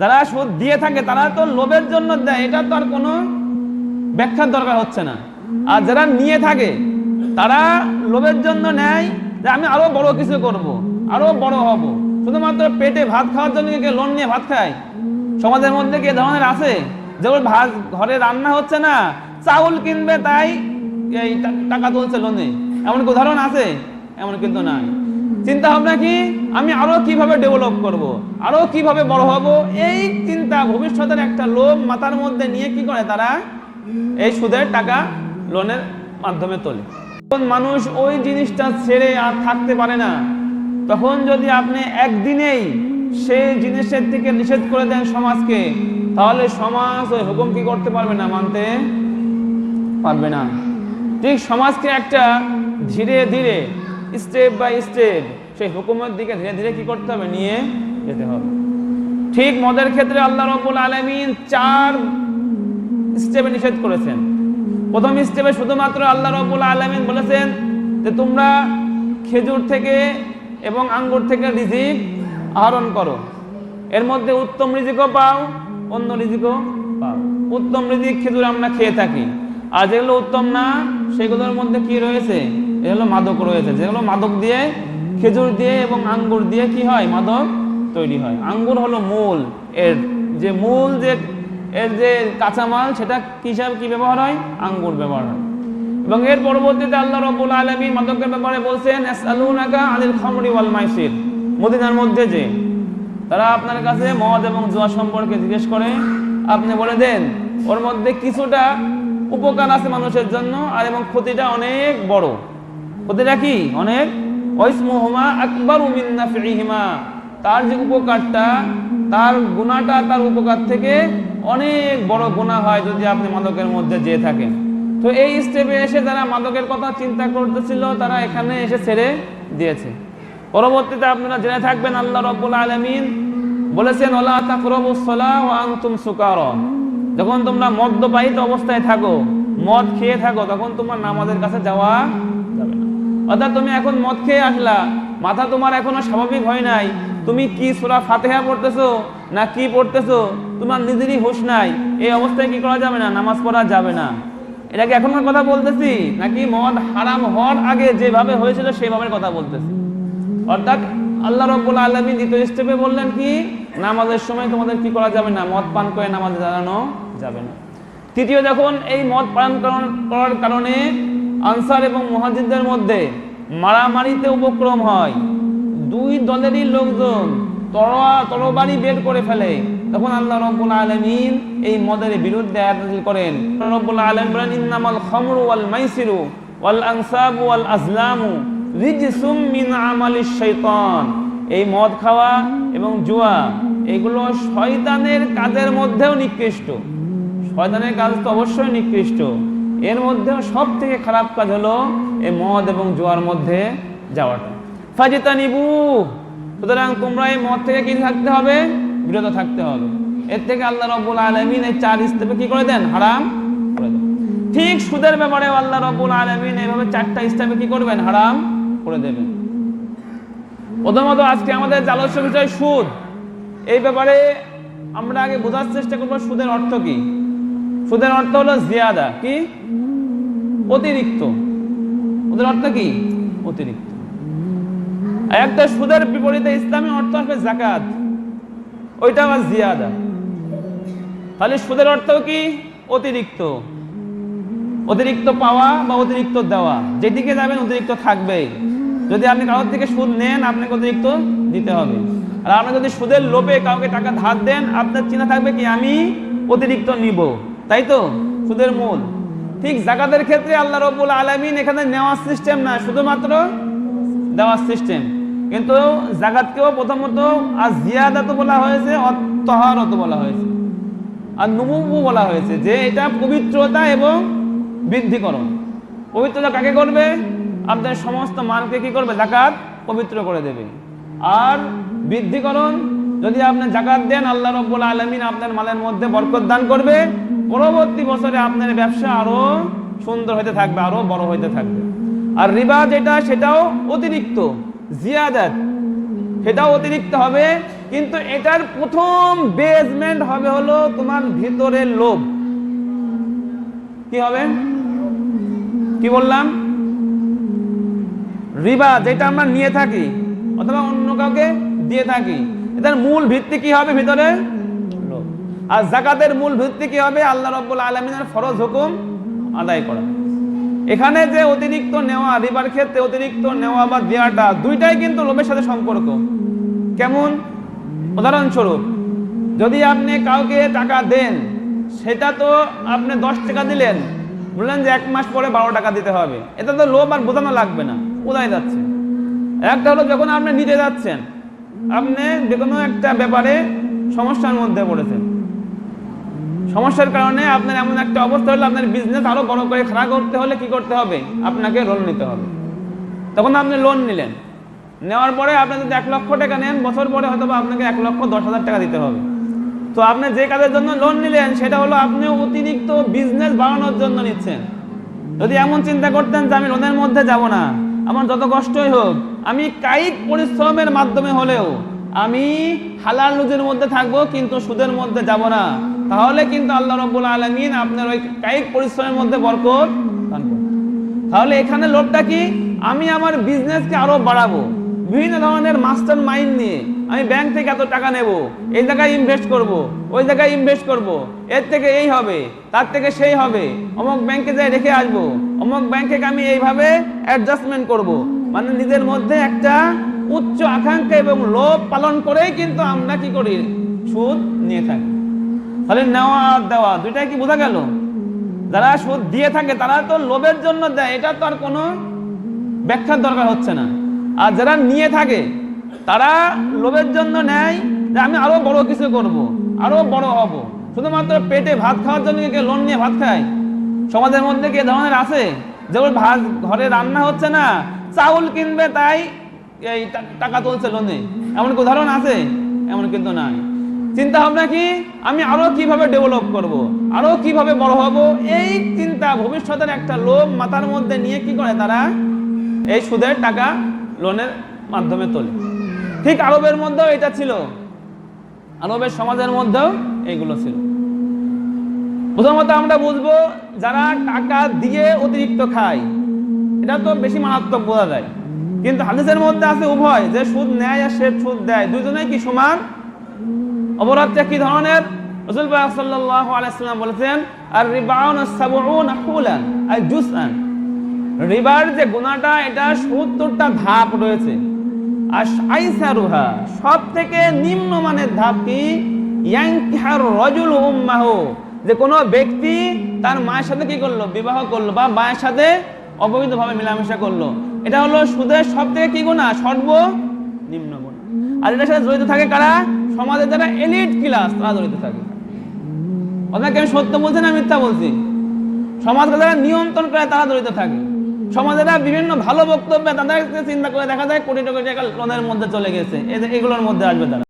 যারা সুদ দিয়ে থাকে, তারা তো লোভের জন্য দেয়। এটা তো আর কোনো ব্যাখ্যার দরকার হচ্ছে না। আর যারা নিয়ে থাকে, তারা লোভের জন্য নেয় যে আমি আরও বড় কিছু করব, আরও বড় হব। শুধুমাত্র পেটে ভাত খাওয়ার জন্য কি লোন নিয়ে ভাত খায়? সমাজের মধ্যে কি ধরনের আছে? যেমন ভাত ঘরে রান্না হচ্ছে না, চাউল কিনবে তাই এই টাকা তুলছে লোনে। এমন উদাহরণ আছে? এমন কিন্তু নাই। চিন্তা ভাবনা কি? আমি আরও কীভাবে ডেভেলপ করব? আরও কীভাবে বড় হব? এই চিন্তা ভবিষ্যতের একটা লোভ মাথার মধ্যে নিয়ে কি করে তারা? এই সুদের টাকা লোনের মাধ্যমে তোলে। তখন মানুষ ওই জিনিসটা ছেড়ে আর থাকতে পারে না, তখন যদি আপনি একদিনেই সেই জিনিসের থেকে নিষেধ করে দেন সমাজকে, তাহলে সমাজ ওই হুকুম কি করতে পারবে না, মানতে পারবে না। ঠিক সমাজকে একটা ধীরে ধীরে স্টেপ বাই স্টেপ, সেই হুকুমের দিকে ধীরে ধীরে কি করতে হবে? নিয়ে যেতে হবে। ঠিক মদের ক্ষেত্রে আল্লাহ রব্বুল আলমিন চার স্টেপে নিষেধ করেছেন। প্রথম স্টেপে শুধুমাত্র আল্লাহ রব্বুল আলমিন বলেছেন যে তোমরা খেজুর থেকে এবং আঙ্গুর থেকে রিজিক আহরণ করো। এর মধ্যে উত্তম রিজিকও পাও, অন্য রিজিকও পাও। উত্তম রিজিক খেজুর আমরা খেয়ে থাকি। আর যেগুলো উত্তম না, সেগুলোর মধ্যে কি রয়েছে? এগুলো মাদক রয়েছে যেগুলো মাদক দিয়ে, খেজুর দিয়ে এবং আঙ্গুর দিয়ে কি হয়? মাদক তৈরি হয়। আঙ্গুর হলো মূল, এর যে মূল যে, এর যে কাঁচামাল, সেটা কি হিসাবে কি ব্যবহার হয়? আঙ্গুর ব্যবহার হয়। এবং এর পরবর্তীতে আল্লাহ রব্বুল আলামিন মাদকের ব্যাপারে বলছেন আনিল খামরি ওয়াল মাইসির। মদিনার মধ্যে যে, তারা আপনার কাছে মদ এবং জুয়া সম্পর্কে জিজ্ঞেস করে, আপনি বলে দেন, ওর মধ্যে কিছুটা উপকার আছে মানুষের জন্য, আর এবং ক্ষতিটা অনেক বড়। ক্ষতিটা কি অনেক? ওয়াইসমুহুমা আকবারু মিন নাফিহিমা তার যে উপকারটা, তার গুণাটা, তার উপকার থেকে অনেক বড় গুণা হয় যদি আপনি মাদকের মধ্যে যেয়ে থাকেন। তো এই স্টেপে এসে যারা মাদকের কথা চিন্তা করতেছিল, তারা এখানে এসে ছেড়ে দিয়েছে। পরবর্তীতে আপনারা জেনে থাকবেন, আল্লাহ রব্বুল আলমিন বলেছেন, ওলা তাকরবুস সালাহ ওয়া আনতুম যখন তোমরা মদ্যপায়িত অবস্থায় থাকো, মদ খেয়ে থাকো, তখন তোমার নামাজের কাছে যাওয়া অর্থাৎ তুমি এখন মদ খেয়ে আসলা, মাথা তোমার এখনও স্বাভাবিক হয় নাই। তুমি কি সুরা ফাতেহা পড়তেছো না কি পড়তেছো? তোমার নিজেরই হুঁশ নাই। এই অবস্থায় কি করা যাবে না? নামাজ পড়া যাবে না। এটা কি এখনকার কথা বলতেছি? নাকি মদ হারাম হওয়ার আগে যেভাবে হয়েছিল সেইভাবে কথা বলতেছি? অর্থাৎ আল্লাহ রব্বুল আলমী দ্বিতীয় স্টেপে বললেন কি, নামাজের সময় তোমাদের কি করা যাবে না? মদ পান করে নামাজ দাঁড়ানো যাবে না। তৃতীয় যখন এই মদ পান করার কারণে আনসার এবং মুহাজিদদের মধ্যে মারামারিতে উপক্রম হয়। দুই দলেরই লোকজন তরোয়া, তরবারি বের করে ফেলে। তখন আল্লাহ রব্বুল আলমিন এই মদের বিরুদ্ধে আয়াত নাযিল করেন, রব্বুল আলম বলেন, ইন্নামাল খামরু ওয়াল মাইসিরু ওয়াল আনসাবু ওয়াল আজলামু রিজসুম মিন আমালিশ শাইতান। এই মদ খাওয়া এবং জুয়া, এগুলো শয়তানের কাজের মধ্যেও নিকৃষ্ট। শয়তানের কাজ তো অবশ্যই নিকৃষ্ট। এর মধ্যেও সব থেকে খারাপ কাজ হলো এই মদ এবং জোয়ার মধ্যে যাওয়াটা। ফাজিতা নিবু সুতরাং তোমরা এই মদ থেকে কি থাকতে হবে? বিরত থাকতে হবে। এর থেকে আল্লাহ রব্বুল আলমিন এই চার স্টেপে কি করে দেন? হারাম করে দেন। ঠিক সুদের ব্যাপারে আল্লাহ রব্বুল আলমিন এইভাবে চারটা স্টেপে কি করবেন? হারাম করে দেবেন। প্রথমত আজকে আমাদের আলোচ্য বিষয় সুদ, এই ব্যাপারে আমরা আগে বোঝার চেষ্টা করব সুদের অর্থ কি। সুদের অর্থ হলো জিয়াদা। কি? অতিরিক্ত। ওদের অর্থ কি? অতিরিক্ত। একটা সুদের বিপরীতে ইসলামী অর্থ আসবে জাকাত ওইটা আবার জিয়াদা। তাহলে সুদের অর্থ কি? অতিরিক্ত। অতিরিক্ত পাওয়া বা অতিরিক্ত দেওয়া। যেদিকে যাবেন অতিরিক্ত থাকবে। যদি আপনি কারোর থেকে সুদ নেন, আপনাকে অতিরিক্ত দিতে হবে। আর আপনি যদি সুদের লোভে কাউকে টাকা ধার দেন, আপনার চিন্তা থাকবে কি, আমি অতিরিক্ত নিব। তাই তো? সুদের মূল। ঠিক জাকাতের ক্ষেত্রে আল্লাহ রব্বুল আলমিন এখানে নেওয়ার সিস্টেম না, শুধুমাত্র দেওয়ার সিস্টেম কিন্তু জাকাতকেও প্রথমত আর জিয়াদাত বলা হয়েছে অতহারত বলা হয়েছে। আর নুমু বলা হয়েছে যে এটা পবিত্রতা এবং বৃদ্ধিকরণ। পবিত্রতা কাকে করবে? আপনার সমস্ত মালকে কি করবে? জাকাত পবিত্র করে দেবে। আর বৃদ্ধিকরণ যদি আপনি জাকাত দেন, আল্লাহ রব্বুল আলমিন আপনার মালের মধ্যে বরকত দান করবে। পরবর্তী বছরে আপনার ব্যবসা আরও সুন্দর হতে থাকবে, আরও বড় হইতে থাকবে। আর রিবা যেটা, সেটাও অতিরিক্ত, জিয়াদাত, সেটাও অতিরিক্ত হবে। কিন্তু এটার প্রথম বেসমেন্ট হবে হলো তোমার ভিতরের লোভ। কি হবে? কি বললাম? রিবা যেটা আমরা নিয়ে থাকি, অথবা অন্য কাউকে দিয়ে থাকি এটার মূল ভিত্তি কি হবে ভিতরে। আর জাকাতের মূল ভিত্তি কি হবে? আল্লাহ রব্বুল আলমিনের ফরজ হুকুম আদায় করা। এখানে যে অতিরিক্ত নেওয়া রিবার ক্ষেত্রে অতিরিক্ত নেওয়া বা দেওয়াটা দুইটাই কিন্তু লোভের সাথে সম্পর্ক। কেমন? উদাহরণস্বরূপ, যদি আপনি কাউকে টাকা দেন, সেটা তো আপনি দশ টাকা দিলেন, বললেন যে এক মাস পরে বারো টাকা দিতে হবে। এটা তো লোভ আর বোঝানো লাগবে না কোথায় যাচ্ছে। একটা হলো যখন আপনি নিতে যাচ্ছেন আপনি যে কোনো একটা ব্যাপারে সমস্যার মধ্যে পড়েছেন। সমস্যার কারণে আপনার এমন একটা অবস্থা হলে, আপনার বিজনেস আরও বড় করে খাড়া করতে হলে কি করতে হবে? আপনাকে লোন নিতে হবে। তখন আপনি লোন নিলেন। নেওয়ার পরে আপনি যদি এক লক্ষ টাকা নেন, বছর পরে হয়তো বা আপনাকে এক লক্ষ দশ হাজার টাকা দিতে হবে। তো আপনি যে কাজের জন্য লোন নিলেন, সেটা হলো আপনি অতিরিক্ত বিজনেস বাড়ানোর জন্য নিচ্ছেন। যদি এমন চিন্তা করতেন যে আমি লোনের মধ্যে যাব না আমার যত কষ্টই হোক, আমি কায়িক পরিশ্রমের মাধ্যমে হলেও আমি হালাল রুজের মধ্যে থাকব, কিন্তু সুদের মধ্যে যাব না। তাহলে কিন্তু আল্লাহ রব্বুল আলমিন আপনার ওই কায়িক পরিশ্রমের মধ্যে বরকত তাহলে এখানে লোভটা কি? আমি আমার বিজনেসকে আরও বাড়াবো। বিভিন্ন ধরনের মাস্টার মাইন্ড নিয়ে আমি ব্যাংক থেকে এত টাকা নেব, এই জায়গায় ইনভেস্ট করব, ওই জায়গায় ইনভেস্ট করব, এর থেকে এই হবে, তার থেকে সেই হবে, অমুক ব্যাংকে যাই রেখে আসব, অমুক ব্যাংকে আমি এইভাবে অ্যাডজাস্টমেন্ট করব। মানে নিজের মধ্যে একটা উচ্চ আকাঙ্ক্ষা এবং লোভ পালন করেই কিন্তু আমরা কি করি? সুদ নিয়ে থাকি। তাহলে নেওয়া আর দেওয়া, দুইটাই কি বোঝা গেল? যারা সুদ দিয়ে থাকে তারা তো লোভের জন্য দেয়, এটা তো আর কোনো ব্যাখ্যার দরকার হচ্ছে না। আর যারা নিয়ে থাকে, তারা লোভের জন্য নেয় যে আমি আরও বড় কিছু করব, আরও বড় হব। শুধুমাত্র পেটে ভাত খাওয়ার জন্য কি লোন নিয়ে ভাত খায়? সমাজের মধ্যে কি ধরনের আছে? যেমন ভাত ঘরে রান্না হচ্ছে না, চাউল কিনবে তাই এই টাকা তুলছে লোনে। এমন উদাহরণ আছে? এমন কিন্তু নাই। চিন্তা ভাবনা কি? আমি আরও কীভাবে ডেভেলপ করব, আরও কীভাবে বড় হব? এই চিন্তা ভবিষ্যতের একটা লোভ মাথার মধ্যে নিয়ে কি করে তারা? এই সুদের টাকা লোনের মাধ্যমে তোলে। ঠিক আরবের মধ্যেও এটা ছিল। আরবের সমাজের মধ্যেও এইগুলো ছিল। প্রথমত আমরা বুঝব, যারা টাকা দিয়ে অতিরিক্ত খায়, এটা তো বেশি মারাত্মক বোঝা যায়। কিন্তু হাদিসের মধ্যে আছে উভয়, যে সুদ নেয় আর সে সুদ দেয়। দুজনেই কি সমান? অপরাধটা কি ধরনের? রসুল পাক সাল্লাল্লাহু আলাইহি সাল্লাম বলেছেন, আর রিবাউন সাবুন আর জুসআন। রিবার যে গুণাটা, এটা 70টা ধাপ রয়েছে। আর আইসারুহা সব থেকে নিম্নমানের ধাপ কি? ইয়াংকিহার রজুল উম্মাহু। যে কোনো ব্যক্তি তার মায়ের সাথে কি করল? বিবাহ করল বা মায়ের সাথে অবৈধভাবে মেলামেশা করল। এটা হলো সুদের সব থেকে কি গুণা? সর্ব নিম্ন গুণ। আর এটার সাথে জড়িত থাকে কারা? সমাজের যারা এলিট ক্লাস, তারা জড়িত থাকে। আপনাকে আমি সত্য বলছি না মিথ্যা বলছি? সমাজকে যারা নিয়ন্ত্রণ করে, তারা জড়িত থাকে। সমাজের বিভিন্ন ভালো বক্তব্য তাদের চিন্তা করে দেখা যায় কোটি টাকা লোনের মধ্যে চলে গেছে। এগুলোর মধ্যে আসবে তারা।